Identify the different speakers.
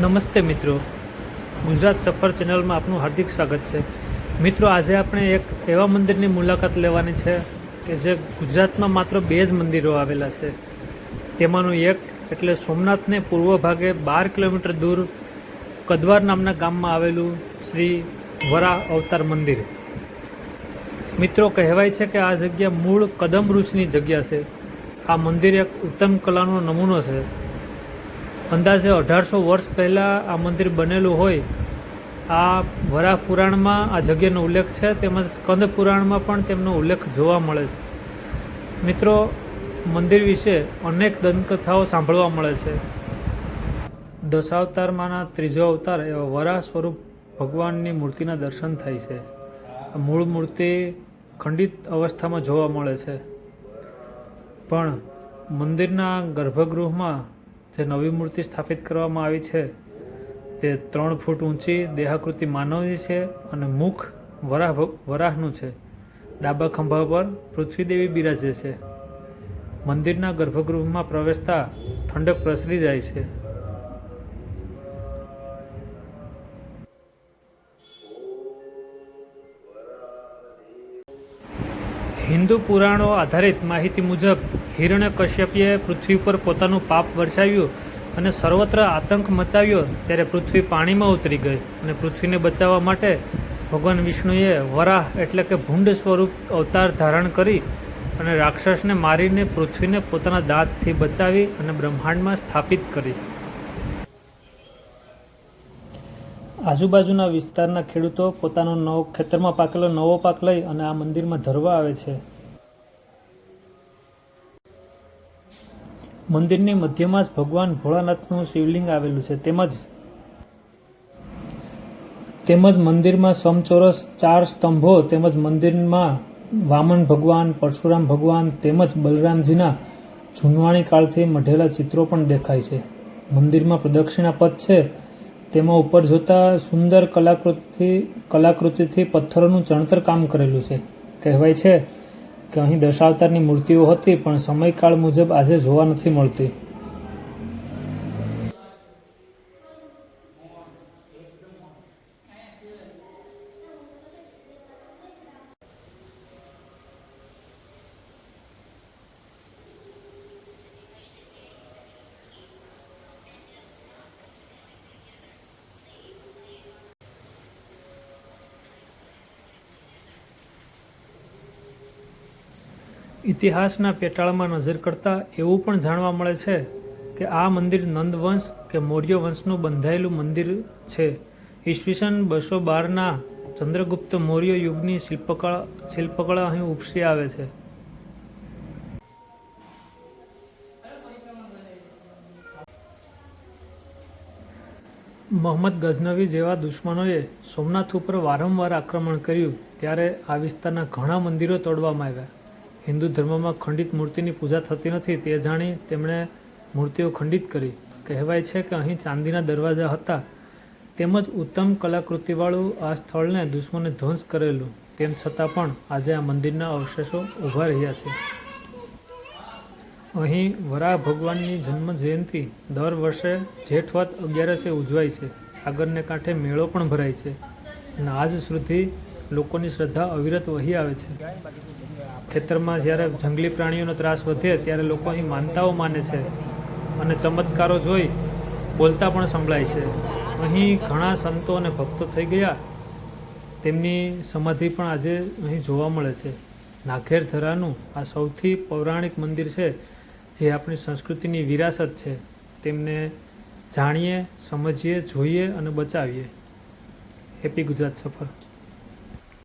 Speaker 1: નમસ્તે મિત્રો. ગુજરાત સફર ચેનલમાં આપનું હાર્દિક સ્વાગત છે. મિત્રો, આજે આપણે એક એવા મંદિરની મુલાકાત લેવાની છે કે જે ગુજરાતમાં માત્ર બે જ મંદિરો આવેલા છે. તેમાંનું એક એટલે સોમનાથને પૂર્વ ભાગે બાર કિલોમીટર દૂર કદવાર નામના ગામમાં આવેલું શ્રી વરા અવતાર મંદિર. મિત્રો, કહેવાય છે કે આ જગ્યા મૂળ કદમ ઋષિની જગ્યા છે. આ મંદિર એક ઉત્તમ કલાનો નમૂનો છે. અંદાજે અઢારસો વર્ષ પહેલાં આ મંદિર બનેલું હોય, આ વરાહ પુરાણમાં આ જગ્યાનો ઉલ્લેખ છે, તેમજ સ્કંદ પુરાણમાં પણ તેમનો ઉલ્લેખ જોવા મળે છે. મિત્રો, મંદિર વિશે અનેક દંતકથાઓ સાંભળવા મળે છે. દશાવતારમાંના ત્રીજો અવતાર એવા વરાહ સ્વરૂપ ભગવાનની મૂર્તિના દર્શન થાય છે. મૂળ મૂર્તિ ખંડિત અવસ્થામાં જોવા મળે છે. પણ મંદિરના ગર્ભગૃહમાં જે નવી મૂર્તિ સ્થાપિત કરવામાં આવી છે, તે ત્રણ ફૂટ ઊંચી, દેહાકૃતિ માનવની છે અને મુખ વરાહ વરાહનું છે. ડાબા ખંભા પર પૃથ્વીદેવી બિરાજે છે. મંદિરના ગર્ભગૃહમાં પ્રવેશતા ઠંડક પ્રસરી જાય છે. હિન્દુ પુરાણો આધારિત માહિતી મુજબ હિરણ્યકશ્યપીએ પૃથ્વી પર પોતાનું પાપ વરસાવ્યું અને સર્વત્ર આતંક મચાવ્યો ત્યારે પૃથ્વી પાણીમાં ઉતરી ગઈ અને પૃથ્વીને બચાવવા માટે ભગવાન વિષ્ણુએ વરાહ એટલે કે ભૂંડ સ્વરૂપ અવતાર ધારણ કરી અને રાક્ષસને મારીને પૃથ્વીને પોતાના દાંતથી બચાવી અને બ્રહ્માંડમાં સ્થાપિત કરી. આજુબાજુના વિસ્તારના ખેડૂતો પોતાનો નવો ખેતરમાં પાકેલો નવો પાક લઈ અને આ મંદિરમાં ધરવા આવે છે. મંદિરની મધ્યમાં જ ભગવાન ભોળાનાથનું શિવલિંગ આવેલું છે. તેમજ તેમજ મંદિરમાં સમચોરસ ચાર સ્તંભો, તેમજ મંદિરમાં વામન ભગવાન, પરશુરામ ભગવાન, તેમજ બલરામજીના જૂનવાણી કાળથી મઢેલા ચિત્રો પણ દેખાય છે. મંદિરમાં પ્રદક્ષિણા પથ છે તેમાં ઉપર જોતા સુંદર કલાકૃતિથી કલાકૃતિથી પથ્થરોનું ચણતર કામ કરેલું છે. કહેવાય છે કે અહીં દશાવતારની મૂર્તિઓ હતી, પણ સમયકાળ મુજબ આજે જોવા નથી મળતી. ઇતિહાસના પેટાળમાં નજર કરતાં એવું પણ જાણવા મળે છે કે આ મંદિર નંદવંશ કે મૌર્ય વંશનું બંધાયેલું મંદિર છે. ઈસવીસન બસો બારના ચંદ્રગુપ્ત મૌર્ય યુગની શિલ્પકળા શિલ્પકળા અહીં ઉપસી આવે છે. મોહમ્મદ ગઝનવી જેવા દુશ્મનોએ સોમનાથ ઉપર વારંવાર આક્રમણ કર્યું, ત્યારે આ વિસ્તારના ઘણા મંદિરો તોડવામાં આવ્યા. હિન્દુ ધર્મમાં ખંડિત મૂર્તિની પૂજા થતી નથી તે જાણી તેમણે મૂર્તિઓ ખંડિત કરી. કહેવાય છે કે અહીં ચાંદીના દરવાજા હતા. તેમજ ઉત્તમ કલાકૃતિવાળું આ સ્થળને દુશ્મને ધ્વંસ કરેલું. તેમ છતાં પણ આજે આ મંદિરના અવશેષો ઊભા રહ્યા છે. અહીં વરાહ ભગવાનની જન્મ જયંતિ દર વર્ષે જેઠ વદ અગિયારસે ઉજવાય છે. સાગરને કાંઠે મેળો પણ ભરાય છે. અને આજ સુધી લોકોની શ્રદ્ધા અવિરત વહી આવે છે. ખેતરમાં જ્યારે જંગલી પ્રાણીઓનો ત્રાસ વધે ત્યારે લોકો અહીં માનતાઓ માને છે અને ચમત્કારો જોઈ બોલતા પણ સંભળાય છે. અહીં ઘણા સંતો અને ભક્તો થઈ ગયા. તેમની સમાધિ પણ આજે અહીં જોવા મળે છે. નાઘેર ધરાનું આ સૌથી પૌરાણિક મંદિર છે, જે આપણી સંસ્કૃતિની વિરાસત છે. તેમને જાણીએ, સમજીએ, જોઈએ અને બચાવીએ. હેપી ગુજરાત સફર.